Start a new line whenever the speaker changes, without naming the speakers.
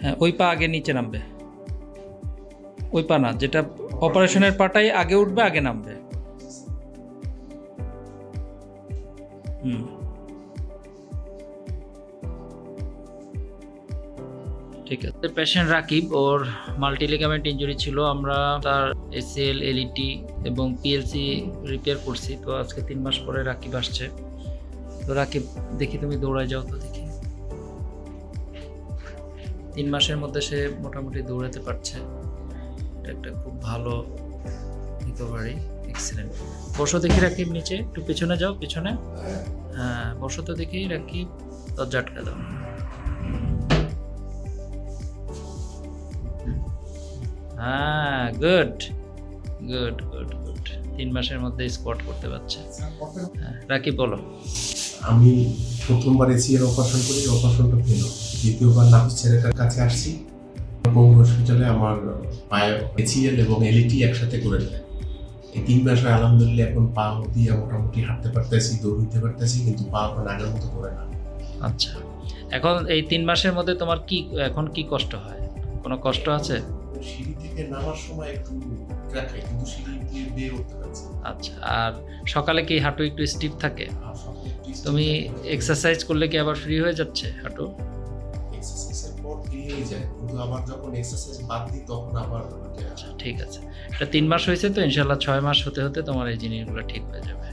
হ্যাঁ ওই পা আগে নিচে নামবে। ওই পা না, যেটা অপারেশনের পাটাই আগে উঠবে, আগে নামবে। হুম। ঠিক আছে। পেশেন্ট রাকিব, ওর মাল্টি লিগামেন্ট ইনজুরি ছিল। আমরা তার এসিএল এলইটি এবং পিএলসি রিপেয়ার করছি। তো আজকে তিন মাস পরে রাকিব আসছে। তো রাকিব, দেখি তুমি দৌড়ায় যাও তো দেখি। তিন মাসের মধ্যে সে মোটামুটি দৌড়াতে পারছে। এটা একটা খুব ভালো রিকভারি এক্সিলেন্ট বসো দেখি রাকিব নিচে, একটু পেছনে যাও, পেছনে। হ্যাঁ বসো তো দেখি রাকিব, দরজা আটকা দাও। হ্যাঁ গুড গুড গুড গুড তিন মাসের মধ্যে স্কোয়াট করতে পারছে। হ্যাঁ রাকিব বলো।
আমি প্রথমবার এসিএল অপারেশন করি অপারেশনটা পেল দ্বিতীয়বার নাফিস ছেলেটার কাছে আসছি। বঙ্গ হসপিটালে আমার পায়ে এসিএল এবং এলইটি একসাথে করে দেয়। এই তিন মাসে আলহামদুলিল্লাহ এখন পা দিয়ে মোটামুটি হাঁটতে পারতেছি দৌড়তে পারতেছি কিন্তু পা এখন আগের মতো করে না।
আচ্ছা। এখন এই তিন মাসের মধ্যে তোমার কি এখন কি কষ্ট হয়? কোনো কষ্ট আছে?
সিঁড়ি থেকে নামার সময় একটু ক্র্যাক হয় কিন্তু সিঁড়ি দিয়ে বেয়ে উঠতে পারছি
আচ্ছা আর সকালে কি হাঁটু একটু স্টিফ থাকে?
আর সকালে একটু
তুমি এক্সারসাইজ করলে কি আবার ফ্রি হয়ে যাচ্ছে হাঁটু?
এক্সারসাইজের পর ফিরিয়ে যায় কিন্তু আবার যখন এক্সারসাইজ বাদ দিই তখন আবার
আচ্ছা ঠিক আছে। এটা তিন মাস হয়েছে তো ইনশাল্লাহ ছয় মাস হতে হতে তোমার এই জিনিসগুলো ঠিক হয়ে যাবে।